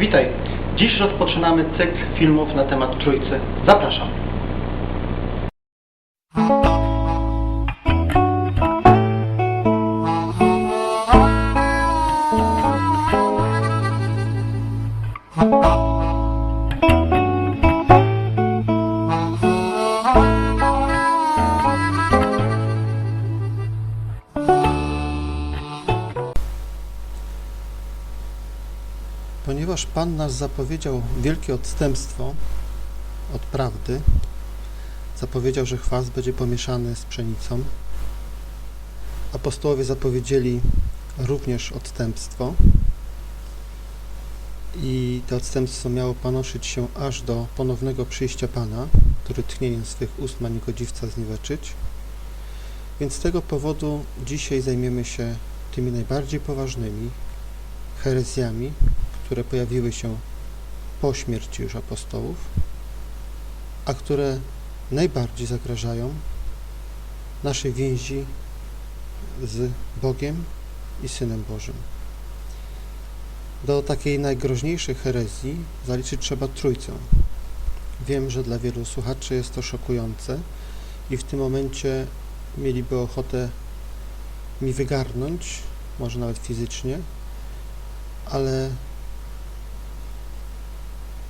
Witaj. Dziś rozpoczynamy cykl filmów na temat Trójcy. Zapraszam. Ponieważ Pan nas zapowiedział wielkie odstępstwo od prawdy, zapowiedział, że chwast będzie pomieszany z pszenicą, apostołowie zapowiedzieli również odstępstwo. I to odstępstwo miało panoszyć się aż do ponownego przyjścia Pana, który tchnieniem swych ust ma niegodziwca zniweczyć. Więc z tego powodu dzisiaj zajmiemy się tymi najbardziej poważnymi herezjami, które pojawiły się po śmierci już apostołów, a które najbardziej zagrażają naszej więzi z Bogiem i Synem Bożym. Do takiej najgroźniejszej herezji zaliczyć trzeba Trójcę. Wiem, że dla wielu słuchaczy jest to szokujące i w tym momencie mieliby ochotę mi wygarnąć, może nawet fizycznie, ale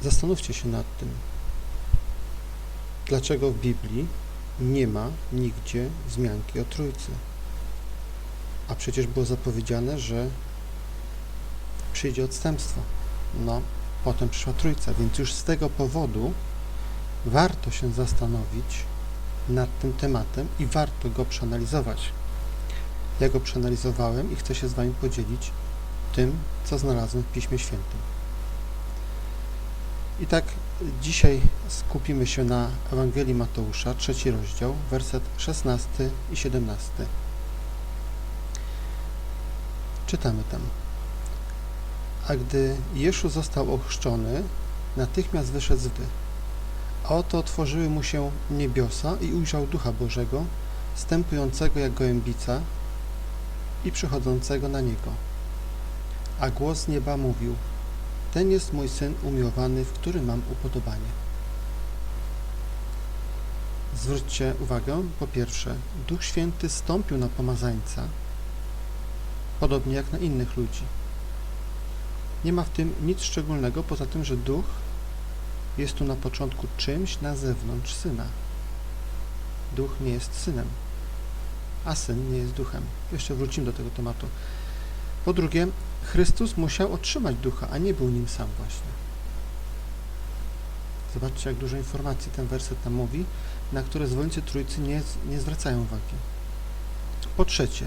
Zastanówcie się nad tym, dlaczego w Biblii nie ma nigdzie wzmianki o Trójcy. A przecież było zapowiedziane, że przyjdzie odstępstwo. No, potem przyszła Trójca, więc już z tego powodu warto się zastanowić nad tym tematem i warto go przeanalizować. Ja go przeanalizowałem i chcę się z Wami podzielić tym, co znalazłem w Piśmie Świętym. I tak dzisiaj skupimy się na Ewangelii Mateusza, trzeci rozdział, werset 16 i 17. Czytamy tam. A gdy Jeszu został ochrzczony, natychmiast wyszedł z wody. A oto otworzyły mu się niebiosa i ujrzał Ducha Bożego, stępującego jak gołębica i przychodzącego na niego. A głos z nieba mówił – ten jest mój syn umiłowany, w którym mam upodobanie. Zwróćcie uwagę, po pierwsze, Duch Święty stąpił na pomazańca, podobnie jak na innych ludzi. Nie ma w tym nic szczególnego, poza tym, że Duch jest tu na początku czymś na zewnątrz Syna. Duch nie jest Synem, a Syn nie jest Duchem. Jeszcze wrócimy do tego tematu. Po drugie, Chrystus musiał otrzymać ducha, a nie był nim sam właśnie. Zobaczcie, jak dużo informacji ten werset nam mówi, na które zwolennicy Trójcy nie, nie zwracają uwagi. Po trzecie,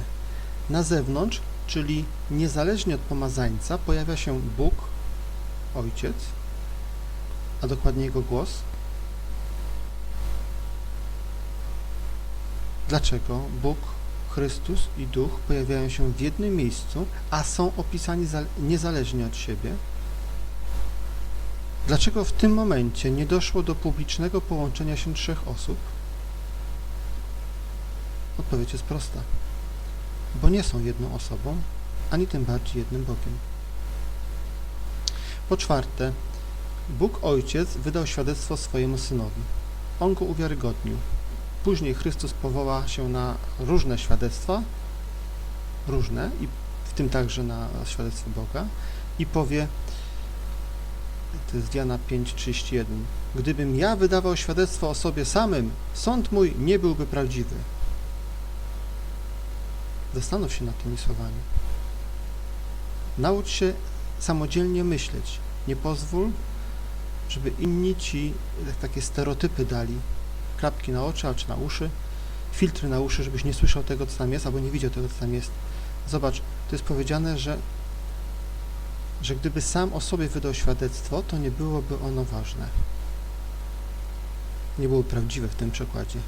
na zewnątrz, czyli niezależnie od pomazańca, pojawia się Bóg, Ojciec, a dokładnie Jego głos. Dlaczego Bóg Chrystus i Duch pojawiają się w jednym miejscu, a są opisani niezależnie od siebie? Dlaczego w tym momencie nie doszło do publicznego połączenia się trzech osób? Odpowiedź jest prosta. Bo nie są jedną osobą, ani tym bardziej jednym Bogiem. Po czwarte, Bóg Ojciec wydał świadectwo swojemu Synowi. On go uwiarygodnił. Później Chrystus powoła się na różne świadectwa, różne, i w tym także na świadectwo Boga, i powie, to jest Jana 5,31, gdybym ja wydawał świadectwo o sobie samym, sąd mój nie byłby prawdziwy. Zastanów się nad tymi słowami. Naucz się samodzielnie myśleć. Nie pozwól, żeby inni ci takie stereotypy dali, klapki na oczy, czy na uszy, filtry na uszy, żebyś nie słyszał tego, co tam jest, albo nie widział tego, co tam jest. Zobacz, to jest powiedziane, że, że gdyby sam o sobie wydał świadectwo, to nie byłoby ono ważne. Nie było prawdziwe w tym przekładzie.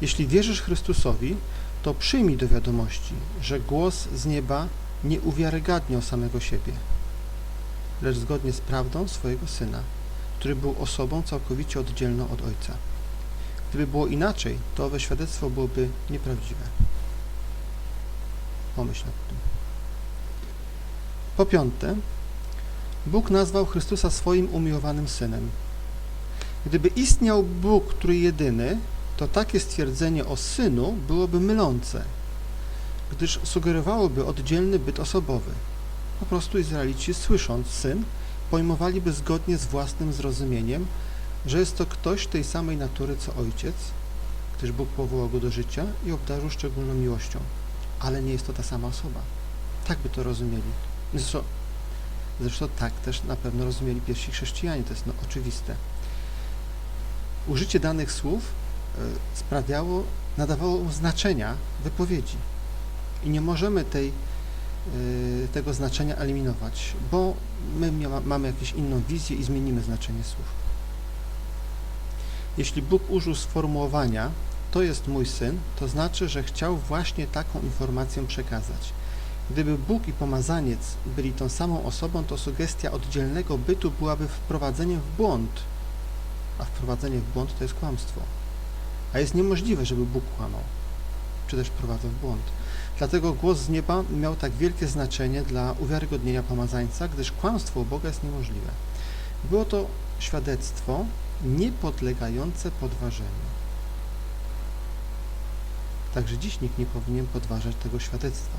Jeśli wierzysz Chrystusowi, to przyjmij do wiadomości, że głos z nieba nie uwiarygadniał samego siebie, lecz zgodnie z prawdą swojego Syna, który był osobą całkowicie oddzielną od Ojca. Gdyby było inaczej, to owe świadectwo byłoby nieprawdziwe. Pomyśl nad tym. Po piąte, Bóg nazwał Chrystusa swoim umiłowanym synem. Gdyby istniał Bóg trójjedyny, to takie stwierdzenie o synu byłoby mylące, gdyż sugerowałoby oddzielny byt osobowy. Po prostu Izraelici, słysząc syn, pojmowaliby zgodnie z własnym zrozumieniem, że jest to ktoś tej samej natury co ojciec, gdyż Bóg powołał go do życia i obdarzył szczególną miłością. Ale nie jest to ta sama osoba. Tak by to rozumieli. Zresztą, zresztą tak też na pewno rozumieli pierwsi chrześcijanie, to jest no, oczywiste. Użycie danych słów e, sprawiało, nadawało znaczenia wypowiedzi. I nie możemy tej, e, tego znaczenia eliminować, bo my mamy jakąś inną wizję i zmienimy znaczenie słów. Jeśli Bóg użył sformułowania to jest mój syn, to znaczy, że chciał właśnie taką informację przekazać. Gdyby Bóg i pomazaniec byli tą samą osobą, to sugestia oddzielnego bytu byłaby wprowadzeniem w błąd. A wprowadzenie w błąd to jest kłamstwo. A jest niemożliwe, żeby Bóg kłamał, czy też wprowadzał w błąd. Dlatego głos z nieba miał tak wielkie znaczenie dla uwiarygodnienia pomazańca, gdyż kłamstwo u Boga jest niemożliwe. Było to świadectwo niepodlegające podważeniu. Także dziś nikt nie powinien podważać tego świadectwa.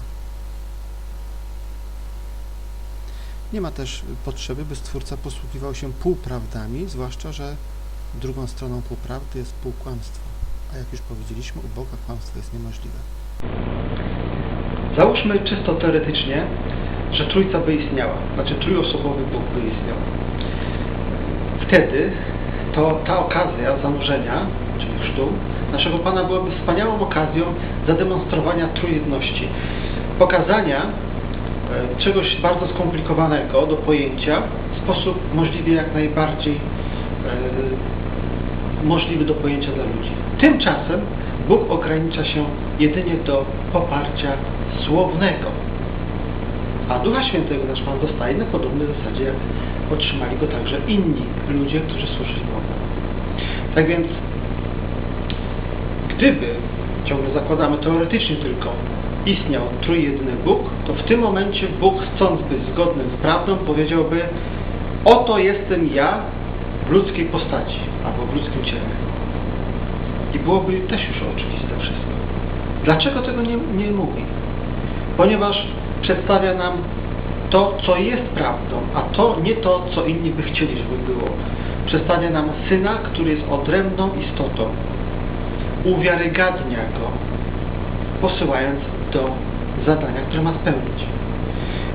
Nie ma też potrzeby, by Stwórca posługiwał się półprawdami, zwłaszcza, że drugą stroną półprawdy jest półkłamstwo. A jak już powiedzieliśmy, u Boga kłamstwo jest niemożliwe. Załóżmy czysto teoretycznie, że trójca by istniała, znaczy trójosobowy Bóg by istniał. Wtedy to ta okazja zanurzenia, czyli chrztu, naszego Pana byłaby wspaniałą okazją zademonstrowania trójjedności. Pokazania e, czegoś bardzo skomplikowanego do pojęcia w sposób możliwie jak najbardziej e, możliwy do pojęcia dla ludzi. Tymczasem Bóg ogranicza się jedynie do poparcia słownego. A Ducha Świętego nasz Pan dostaje na podobnej zasadzie, jak otrzymali go także inni ludzie, którzy służyli Bogu. Tak więc, gdyby, ciągle zakładamy teoretycznie tylko, istniał trójjedyny Bóg, to w tym momencie Bóg, chcąc być zgodnym z prawdą, powiedziałby oto jestem ja w ludzkiej postaci, albo w ludzkim ciele. I byłoby też już oczywiste wszystko. Dlaczego tego nie, nie mówi? Ponieważ przedstawia nam to, co jest prawdą, a to nie to, co inni by chcieli, żeby było. Przedstawia nam Syna, który jest odrębną istotą. Uwiarygadnia Go, posyłając do zadania, które ma spełnić.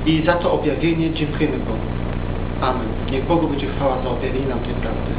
I za to objawienie dziękujemy Bogu. Amen. Niech Bogu będzie chwała za objawienie nam tej prawdy.